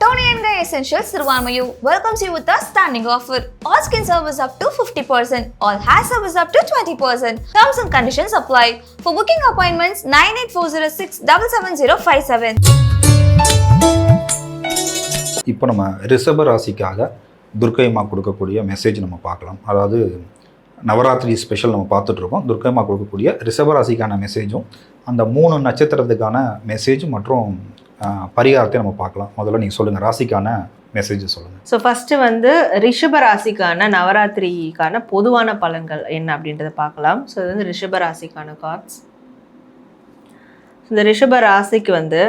Tony and Guy Essentials Sirvamayu welcomes you with a standing offer. All skin service up to 50%, all hair service up to 20%. Terms and conditions apply. For booking appointments, 98406 77057. இப்போ நம்ம ரிஷப ராசிக்காக துர்க்கையம்மா கொடுக்கக்கூடிய message நம்ம பார்க்கலாம் அதாவது Navaratri special நம்ம பார்த்துட்டு இருக்கோம் துர்க்கையம்மா கொடுக்கக்கூடிய ரிஷப ராசிக்கான மெசேஜும் அந்த மூணு நட்சத்திரத்துக்கான மெசேஜ் மற்றும் பரிகாரத்தை பரிகாரத்தையும் நம்ம பார்க்கலாம். முதல்ல நீங்கள் சொல்லுங்கள் ராசிக்கான மெசேஜ் சொல்லுங்கள் ஸோ ஃபஸ்ட்டு வந்து ரிஷப ராசிக்கான நவராத்திரிக்கான பொதுவான பலன்கள் என்ன அப்படின்றத பார்க்கலாம். ஸோ இது வந்து ரிஷப ராசிக்கான கார்ட்ஸ் இந்த ரிஷப ராசிக்கு வந்து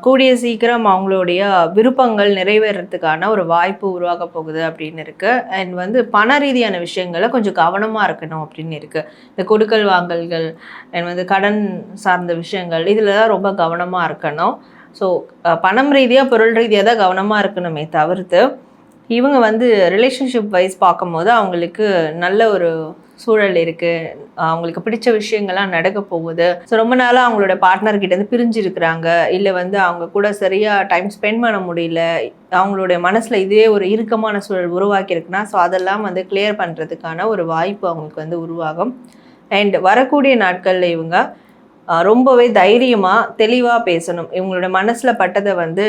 கூடிய சீக்கிரம் அவங்களுடைய விருப்பங்கள் நிறைவேறதுக்கான ஒரு வாய்ப்பு உருவாக போகுது அப்படின்னு இருக்குது அண்ட் வந்து பண ரீதியான விஷயங்களை கொஞ்சம் கவனமாக இருக்கணும் அப்படின்னு இருக்குது இந்த கொடுக்கல் வாங்கல்கள் அண்ட் வந்து கடன் சார்ந்த விஷயங்கள் இதில் தான் ரொம்ப கவனமாக இருக்கணும். ஸோ பணம் ரீதியாக பொருள் ரீதியாக தான் கவனமாக இருக்கணுமே தவிர்த்து இவங்க வந்து ரிலேஷன்ஷிப் வைஸ் பார்க்கும்போது அவங்களுக்கு நல்ல ஒரு சூழல் இருக்குது அவங்களுக்கு பிடிச்ச விஷயங்கள்லாம் நடக்க போகுது. ஸோ ரொம்ப நாளாக அவங்களோட பார்ட்னர் பிரிஞ்சு இருக்கிறாங்க இல்லை வந்து அவங்க கூட சரியாக டைம் ஸ்பெண்ட் பண்ண முடியல. அவங்களுடைய மனசில் இதே ஒரு இறுக்கமான சூழல் உருவாக்கியிருக்குன்னா ஸோ அதெல்லாம் வந்து கிளியர் பண்ணுறதுக்கான ஒரு வாய்ப்பு அவங்களுக்கு வந்து உருவாகும். அண்ட் வரக்கூடிய நாட்களில் இவங்க ரொம்பவே தைரியமாக தெளிவாக பேசணும். இவங்களோட மனசில் பட்டதை வந்து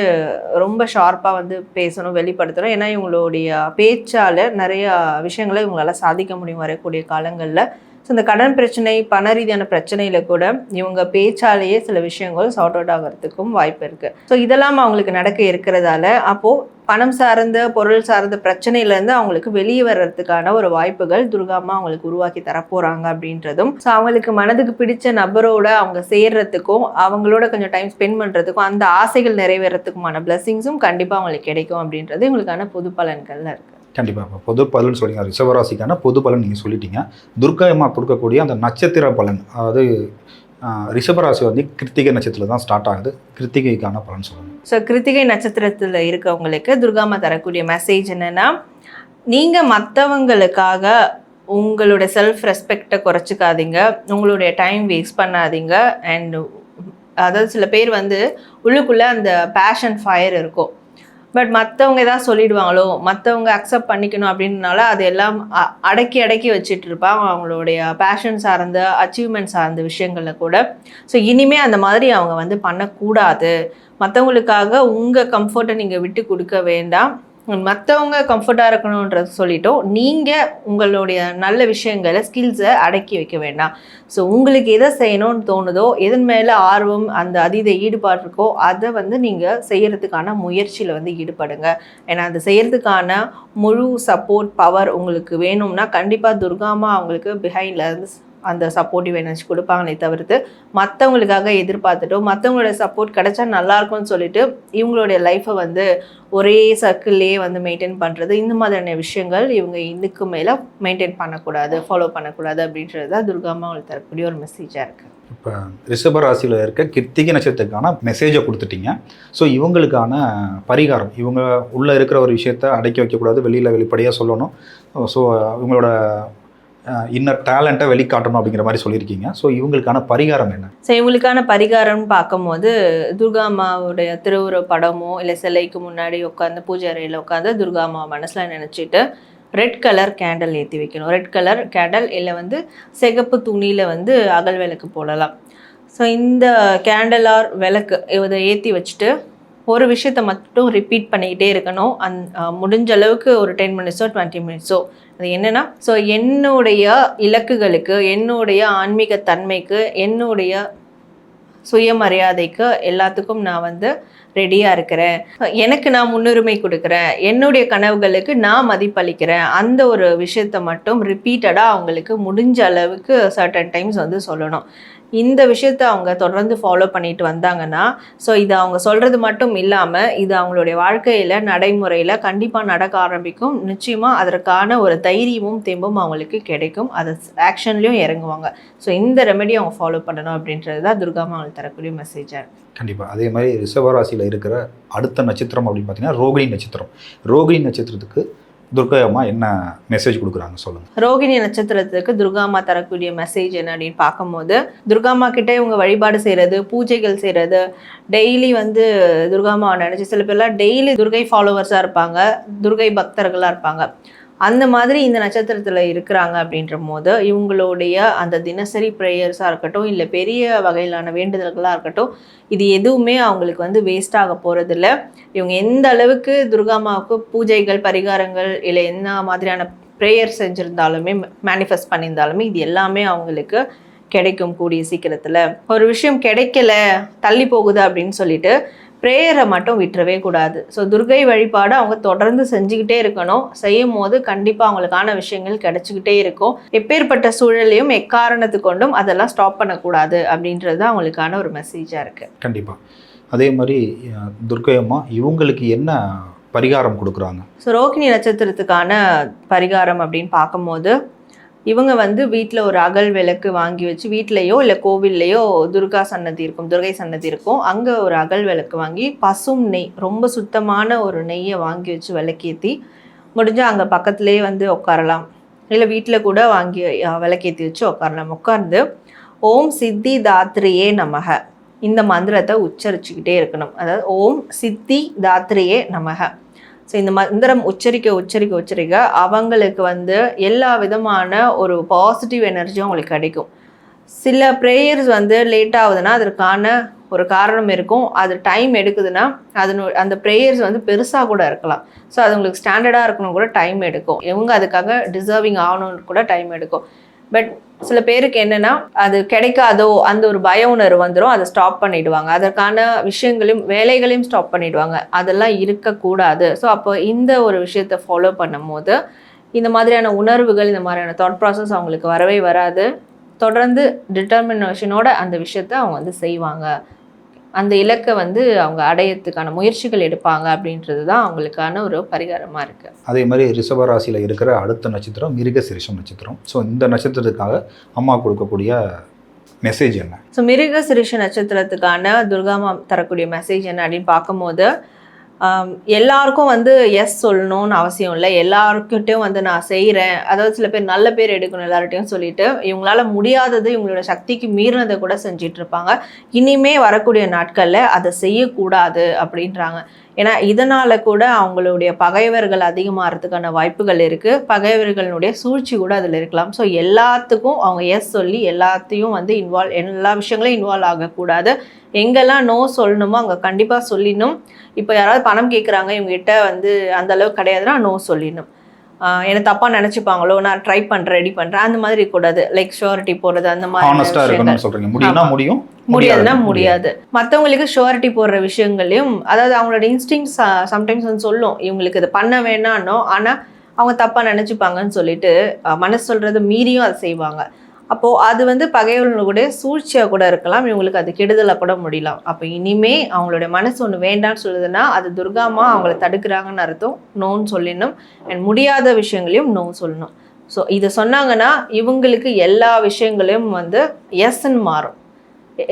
ரொம்ப ஷார்ப்பாக வந்து பேசணும் வெளிப்படுத்தணும். ஏன்னா இவங்களுடைய பேச்சால் நிறையா விஷயங்களை இவங்களால சாதிக்க முடியும் வரக்கூடிய காலங்களில். ஸோ இந்த கடன் பிரச்சனை பண ரீதியான பிரச்சனையில் கூட இவங்க பேச்சாலேயே சில விஷயங்கள் சார்ட் அவுட் ஆகிறதுக்கும் வாய்ப்பு இருக்குது ஸோ இதெல்லாம் அவங்களுக்கு நடக்க இருக்கிறதால அப்போது பணம் சார்ந்த பொருள் சார்ந்த பிரச்சனையிலேருந்து அவங்களுக்கு வெளியே வர்றதுக்கான ஒரு வாய்ப்புகள் துர்காமா அவங்களுக்கு உருவாக்கி தரப்போகிறாங்க அப்படின்றதும் ஸோ அவங்களுக்கு மனதுக்கு பிடிச்ச நபரோட அவங்க சேர்றதுக்கும் அவங்களோட கொஞ்சம் டைம் ஸ்பெண்ட் பண்ணுறதுக்கும் அந்த ஆசைகள் நிறைவேறதுக்குமான பிளெஸிங்ஸும் கண்டிப்பாக அவங்களுக்கு கிடைக்கும் அப்படின்றது இவங்களுக்கான பொது பலன்கள்லாம் இருக்குது கண்டிப்பாக இப்போ பொது பலன் சொல்லிங்க. ரிஷபராசிக்கான பொது பலன் நீங்கள் சொல்லிட்டீங்க. துர்காயமாக கொடுக்கக்கூடிய அந்த நட்சத்திர பலன் அதாவது ரிஷபராசி வந்து கிருத்திகை நட்சத்திரம் தான் ஸ்டார்ட் ஆகுது. கிருத்திகைக்கான பலன் சொல்லுங்கள் ஸோ கிருத்திகை நட்சத்திரத்தில் இருக்கவங்களுக்கு துர்காமா தரக்கூடிய மெசேஜ் என்னன்னா நீங்கள் மற்றவங்களுக்காக உங்களோட செல்ஃப் ரெஸ்பெக்டை குறைச்சிக்காதீங்க. உங்களுடைய டைம் வேஸ்ட் பண்ணாதீங்க. அண்ட் அதாவது சில பேர் வந்து உள்ளுக்குள்ளே அந்த பேஷன் ஃபயர் இருக்கும். பட் மற்றவங்க ஏதாவது சொல்லிடுவாங்களோ மற்றவங்க அக்செப்ட் பண்ணிக்கணும் அப்படின்றனால அது எல்லாம் அ- அடக்கி அடக்கி வச்சிட்டு இருப்பாங்க அவங்களுடைய பேஷன் சார்ந்த அச்சீவ்மெண்ட் சார்ந்த விஷயங்களில் கூட. ஸோ இனிமே அந்த மாதிரி அவங்க வந்து பண்ணக்கூடாது. மற்றவங்களுக்காக உங்கள் கம்ஃபர்ட்டை நீங்கள் விட்டு கொடுக்க வேண்டாம். மற்றவங்க கம்ஃபர்ட்டாக இருக்கணுன்றது சொல்லிட்டோம். நீங்கள் உங்களுடைய நல்ல விஷயங்களை ஸ்கில்ஸை அடக்கி வைக்க வேண்டாம். ஸோ உங்களுக்கு எதை செய்யணும்னு தோணுதோ எதன் மேலே ஆர்வம் அந்த அதீத ஈடுபாடு இருக்கோ அதை வந்து நீங்கள் செய்கிறதுக்கான முயற்சியில் வந்து ஈடுபடுங்க. ஏன்னா அது செய்கிறதுக்கான முழு சப்போர்ட் பவர் உங்களுக்கு வேணும்னா கண்டிப்பாக துர்காமா அவங்களுக்கு பிஹைண்டில் இருந்து அந்த சப்போர்ட்டிவ் எனர்ஜி கொடுப்பாங்களே தவிர்த்து மற்றவங்களுக்காக எதிர்பார்த்துட்டோ மற்றவங்களோட சப்போர்ட் கிடைச்சா நல்லா இருக்கும்னு சொல்லிட்டு இவங்களுடைய லைஃப்பை வந்து ஒரே சர்க்கிள்லேயே வந்து மெயின்டைன் பண்ணுறது இந்த மாதிரியான விஷயங்கள் இவங்க இதுக்கு மேலே மெயின்டைன் பண்ணக்கூடாது ஃபாலோ பண்ணக்கூடாது அப்படின்றது தான் துர்காமா அவங்களுக்கு தரக்கூடிய ஒரு மெசேஜாக இருக்குது இப்போ ரிஷபராசியில் இருக்க கிருத்திகை நட்சத்திரத்துக்கான மெசேஜை கொடுத்துட்டீங்க. ஸோ இவங்களுக்கான பரிகாரம் இவங்க உள்ளே இருக்கிற ஒரு விஷயத்த அடக்கி வைக்கக்கூடாது வெளியில் வெளிப்படையாக சொல்லணும். ஸோ இவங்களோட இன்னர் டேலண்ட்டை வெளிக்காட்டணும் அப்படிங்கிற மாதிரி சொல்லியிருக்கீங்க. ஸோ இவங்களுக்கான பரிகாரம் என்ன? ஸோ இவங்களுக்கான பரிகாரம்னு பார்க்கும்போது துர்கா அம்மாவுடைய திருவுருவ படமோ இல்லை சிலைக்கு முன்னாடி உட்காந்து பூஜை அறையில் உட்காந்து துர்கா அம்மா மனசில் நினச்சிட்டு ரெட் கலர் கேண்டல் ஏற்றி வைக்கணும். ரெட் கலர் கேண்டல் இல்லை வந்து சிகப்பு துணியில் வந்து அகல் விளக்கு போடலாம். ஸோ இந்த கேண்டல் ஆர் விளக்கு இதை ஏற்றி வச்சுட்டு ஒரு விஷயத்த மட்டும் ரிப்பீட் பண்ணிக்கிட்டே இருக்கணும். அந் முடிஞ்ச அளவுக்கு ஒரு டென் மினிட்ஸோ டுவெண்ட்டி மினிட்ஸோ அது என்னன்னா ஸோ என்னுடைய இலக்குகளுக்கு என்னுடைய ஆன்மீக தன்மைக்கு என்னுடைய சுயமரியாதைக்கு எல்லாத்துக்கும் நான் வந்து ரெடியாக இருக்கிறேன். எனக்கு நான் முன்னுரிமை கொடுக்குறேன். என்னுடைய கனவுகளுக்கு நான் மதிப்பளிக்கிறேன். அந்த ஒரு விஷயத்த மட்டும் ரிப்பீட்டடாக அவங்களுக்கு முடிஞ்ச அளவுக்கு சர்டன் டைம்ஸ் வந்து சொல்லணும். இந்த விஷயத்த அவங்க தொடர்ந்து ஃபாலோ பண்ணிட்டு வந்தாங்கன்னா ஸோ இது அவங்க சொல்கிறது மட்டும் இல்லாமல் இது அவங்களுடைய வாழ்க்கையில் நடைமுறையில் கண்டிப்பாக நடக்க ஆரம்பிக்கும். நிச்சயமாக அதற்கான ஒரு தைரியமும் தெம்பும் அவங்களுக்கு கிடைக்கும். அது ஆக்ஷன்லேயும் இறங்குவாங்க. ஸோ இந்த ரெமெடி அவங்க ஃபாலோ பண்ணணும் அப்படின்றது தான் துர்காமா அவங்களுக்கு தரக்கூடிய மெசேஜாக கண்டிப்பாக அதே மாதிரி ரிஷபராசியில் இருக்கிற அடுத்த நட்சத்திரம் அப்படின்னு பார்த்தீங்கன்னா ரோகிணி நட்சத்திரம். ரோகிணி நட்சத்திரத்துக்கு துர்கா அம்மா என்ன மெசேஜ் கொடுக்குறாங்க சொல்லுங்கள் ரோகிணி நட்சத்திரத்துக்கு துர்காமா தரக்கூடிய மெசேஜ் என்ன அப்படின்னு பார்க்கும்போது துர்காமா கிட்ட இவங்க வழிபாடு செய்கிறது பூஜைகள் செய்கிறது டெய்லி வந்து துர்காமாவை நினச்சி சில பேர்லாம் டெய்லி துர்கை ஃபாலோவர்ஸாக இருப்பாங்க துர்கை பக்தர்களாக இருப்பாங்க. அந்த மாதிரி இந்த நட்சத்திரத்தில் இருக்கிறாங்க அப்படின்ற போது இவங்களுடைய அந்த தினசரி ப்ரேயர்ஸாக இருக்கட்டும் இல்லை பெரிய வகையிலான வேண்டுதல்களாக இருக்கட்டும் இது எதுவுமே அவங்களுக்கு வந்து வேஸ்ட் ஆக போகிறதில்ல இவங்க எந்த அளவுக்கு துர்காமாவுக்கு பூஜைகள் பரிகாரங்கள் இல்லை என்ன மாதிரியான ப்ரேயர் செஞ்சுருந்தாலுமே மேனிஃபெஸ்ட் பண்ணியிருந்தாலுமே இது எல்லாமே அவங்களுக்கு கிடைக்கும் கூடிய சீக்கிரத்தில். ஒரு விஷயம் கிடைக்கல தள்ளி போகுது அப்படின்னு சொல்லிட்டு ப்ரேயரை மட்டும் விட்டுறவே கூடாது. ஸோ துர்கை வழிபாடு அவங்க தொடர்ந்து செஞ்சுக்கிட்டே இருக்கணும். செய்யும் போது கண்டிப்பாக அவங்களுக்கான விஷயங்கள் கிடைச்சிக்கிட்டே இருக்கும். எப்பேற்பட்ட சூழலையும் எக்காரணத்து கொண்டும் அதெல்லாம் ஸ்டாப் பண்ணக்கூடாது அப்படின்றது தான் அவங்களுக்கான ஒரு மெசேஜாக இருக்குது கண்டிப்பாக அதே மாதிரி துர்கை அம்மா இவங்களுக்கு என்ன பரிகாரம் கொடுக்குறாங்க? ஸோ ரோகிணி நட்சத்திரத்துக்கான பரிகாரம் அப்படின்னு பார்க்கும்போது இவங்க வந்து வீட்டில் ஒரு அகல் விளக்கு வாங்கி வச்சு வீட்லேயோ இல்லை கோவில்லையோ துர்கா சன்னதி இருக்கும் துர்கை சன்னதி இருக்கும். அங்கே ஒரு அகல் விளக்கு வாங்கி பசும் நெய் ரொம்ப சுத்தமான ஒரு நெய்யை வாங்கி வச்சு விளக்கேற்றி முடிஞ்சால் அங்கே பக்கத்துலேயே வந்து உட்காரலாம். இல்லை வீட்டில் கூட வாங்கி விளக்கேற்றி வச்சு உட்காரலாம். உட்கார்ந்து ஓம் சித்தி தாத்ரியே நமக. இந்த மந்திரத்தை உச்சரிச்சுக்கிட்டே இருக்கணும். அதாவது ஓம் சித்தி தாத்ரியே நமக. ஸோ இந்த மந்திரம் உச்சரிக்க உச்சரிக்க உச்சரிக்க அவங்களுக்கு வந்து எல்லா விதமான ஒரு பாசிட்டிவ் எனர்ஜியும் அவங்களுக்கு கிடைக்கும். சில ப்ரேயர்ஸ் வந்து லேட் ஆகுதுன்னா அதற்கான ஒரு காரணம் இருக்கும். அது டைம் எடுக்குதுன்னா அதனு அந்த ப்ரேயர்ஸ் வந்து பெருசாக கூட இருக்கலாம். ஸோ அது உங்களுக்கு ஸ்டாண்டர்டாக இருக்கணும் கூட டைம் எடுக்கும். இவங்க அதுக்காக டிசர்விங் ஆகணும்னு கூட டைம் எடுக்கும். பட் சில பேருக்கு என்னன்னா அது கிடைக்காதோ அந்த ஒரு பய உணர்வு வந்துடும் அதை ஸ்டாப் பண்ணிடுவாங்க. அதற்கான விஷயங்களையும் வேலைகளையும் ஸ்டாப் பண்ணிடுவாங்க. அதெல்லாம் இருக்கக்கூடாது. ஸோ அப்போ இந்த ஒரு விஷயத்தை ஃபாலோ பண்ணும்போது இந்த மாதிரியான உணர்வுகள் இந்த மாதிரியான தாட் ப்ராசஸ் அவங்களுக்கு வரவே வராது. தொடர்ந்து டிட்டர்மினேஷனோட அந்த விஷயத்தை அவங்க வந்து செய்வாங்க. அந்த இலக்கை வந்து அவங்க அடையறதுக்கான முயற்சிகள் எடுப்பாங்க அப்படின்றது தான் அவங்களுக்கான ஒரு பரிகாரமாக இருக்குது அதே மாதிரி ரிஷப ராசியில் இருக்கிற அடுத்த நட்சத்திரம் மிருகசிரிஷம் நட்சத்திரம். ஸோ இந்த நட்சத்திரத்துக்காக அம்மா கொடுக்கக்கூடிய மெசேஜ் என்ன? ஸோ மிருக சிரிஷ நட்சத்திரத்துக்கான துர்காமா தரக்கூடிய மெசேஜ் என்ன அப்படின்னு பார்க்கும்போது எல்லாருக்கும் வந்து எஸ் சொல்லணும்னு அவசியம் இல்லை. எல்லாருக்கிட்டையும் வந்து நான் செய்கிறேன் அதாவது சில பேர் நல்ல பேர் எடுக்கணும் எல்லார்ட்டையும் சொல்லிட்டு இவங்களால முடியாதது இவங்களோட சக்திக்கு மீறினதை கூட செஞ்சிட்ருப்பாங்க இனிமே வரக்கூடிய நாட்களில் அதை செய்யக்கூடாது அப்படின்றாங்க. ஏன்னா இதனால் கூட அவங்களுடைய பகைவர்கள் அதிகமாகிறதுக்கான வாய்ப்புகள் இருக்குது பகைவர்களுடைய சூழ்ச்சி கூட அதில் இருக்கலாம். ஸோ எல்லாத்துக்கும் அவங்க எஸ் சொல்லி எல்லாத்தையும் வந்து இன்வால்வ் எல்லா விஷயங்களையும் இன்வால்வ் ஆகக்கூடாது. எங்கெல்லாம் நோ சொல்லணுமோ அங்கே கண்டிப்பாக சொல்லிடணும். இப்போ யாராவது பணம் கேட்குறாங்க இவங்ககிட்ட வந்து அந்தளவுக்கு கிடையாதுன்னா நோ சொல்லிடணும். என்ன தப்பாக நினச்சிப்பாங்களோ நான் ட்ரை பண்ணுறேன் ரெடி பண்ணுறேன் அந்த மாதிரி கூடாது லைக் ஷுவரிட்டி போடுறது அந்த மாதிரி சொல்கிறீங்க முடியும்னா. முடியும் முடியாதுன்னா முடியாது. மற்றவங்களுக்கு ஷுவரிட்டி போடுற விஷயங்களையும் அதாவது அவங்களோட இன்ஸ்டிங்ஸ் சம்டைம்ஸ் வந்து சொல்லும். இவங்களுக்கு இதை பண்ண வேணான்னோ ஆனால் அவங்க தப்பாக நினச்சிப்பாங்கன்னு சொல்லிட்டு மனசு சொல்கிறத மீறியும் அதை செய்வாங்க. அப்போது அது வந்து பகைவர்களுடைய சூழ்ச்சியாக கூட இருக்கலாம். இவங்களுக்கு அது கெடுதலாக கூட முடியலாம். அப்போ இனிமே அவங்களுடைய மனசு ஒன்று வேண்டாம்னு சொல்லுதுன்னா அது துர்காமா அவங்கள தடுக்கிறாங்கன்னு அர்த்தம். நோன்னு சொல்லிடணும். அண்ட் முடியாத விஷயங்களையும் நோ சொல்லணும். ஸோ இதை சொன்னாங்கன்னா இவங்களுக்கு எல்லா விஷயங்களையும் வந்து எஸ்ன்னு மாறும்.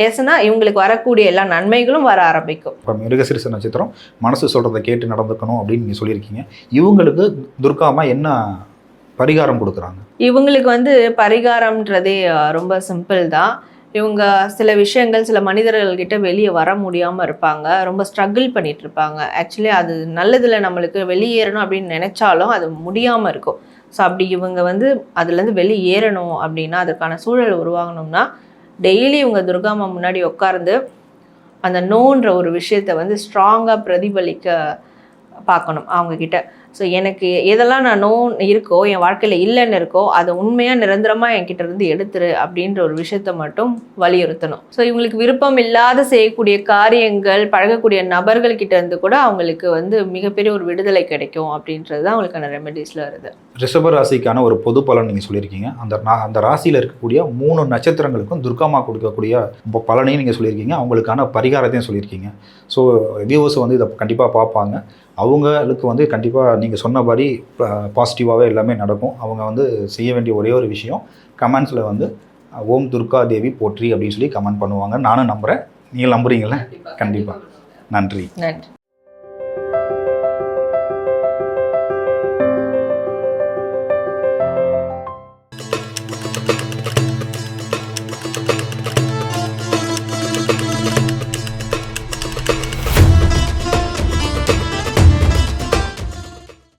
எஸ்னா இவங்களுக்கு வரக்கூடிய எல்லா நன்மைகளும் வர ஆரம்பிக்கும். இப்போ மிருகசிரிச நட்சத்திரம் மனசு சொல்கிறத கேட்டு நடந்துக்கணும் அப்படின்னு நீங்கள் சொல்லியிருக்கீங்க. இவங்களுக்கு துர்காமா என்ன பரிகாரம் கொடுக்குறாங்க. இவங்களுக்கு வந்து பரிகாரம்ன்றதே ரொம்ப சிம்பிள் தான். இவங்க சில விஷயங்கள் சில மனிதர்கள்கிட்ட வெளியே வர முடியாமல் இருப்பாங்க. ரொம்ப ஸ்ட்ரகிள் பண்ணிட்டு இருப்பாங்க. ஆக்சுவலி அது நல்லதில் நம்மளுக்கு வெளியேறணும் அப்படின்னு நினைச்சாலும் அது முடியாமல் இருக்கும். ஸோ அப்படி இவங்க வந்து அதுலேருந்து வெளியேறணும் அப்படின்னா அதுக்கான சூழல் உருவாகணும்னா டெய்லி இவங்க துர்காமா முன்னாடி உட்கார்ந்து அந்த நோன்ற ஒரு விஷயத்தை வந்து ஸ்ட்ராங்காக பிரதிபலிக்க பார்க்கணும் அவங்கக்கிட்ட ஸோ எனக்கு எதெல்லாம் நான் நோ இருக்கோ என் வாழ்க்கையில் இல்லைன்னு இருக்கோ அதை உண்மையாக நிரந்தரமாக என்கிட்ட இருந்து எடுத்துரு அப்படின்ற ஒரு விஷயத்த மட்டும் வலியுறுத்தணும். ஸோ இவங்களுக்கு விருப்பம் இல்லாத செய்யக்கூடிய காரியங்கள் பழகக்கூடிய நபர்கள் கிட்ட இருந்து கூட அவங்களுக்கு வந்து மிகப்பெரிய ஒரு விடுதலை கிடைக்கும் அப்படின்றது தான் அவங்களுக்கான ரெமெடிஸில் வருது. ரிஷப ராசிக்கான ஒரு பொது பலன் நீங்கள் சொல்லியிருக்கீங்க. அந்த அந்த ராசியில் இருக்கக்கூடிய மூணு நட்சத்திரங்களுக்கும் துர்காமா கொடுக்கக்கூடிய பலனையும் நீங்கள் சொல்லியிருக்கீங்க. அவங்களுக்கான பரிகாரத்தையும் சொல்லியிருக்கீங்க. ஸோ வியூவர்ஸ் வந்து இதை கண்டிப்பாக பார்ப்பாங்க. அவங்களுக்கு வந்து கண்டிப்பாக நீங்கள் சொன்னபடி பாசிட்டிவாகவே எல்லாமே நடக்கும். அவங்க வந்து செய்ய வேண்டிய ஒரே ஒரு விஷயம் கமெண்ட்ஸில் வந்து ஓம் துர்கா தேவி போற்றி அப்படின்னு சொல்லி கமெண்ட் பண்ணுவாங்க. நானும் நம்புகிறேன் நீங்கள் நம்புறீங்களே கண்டிப்பாக நன்றி. நன்றி.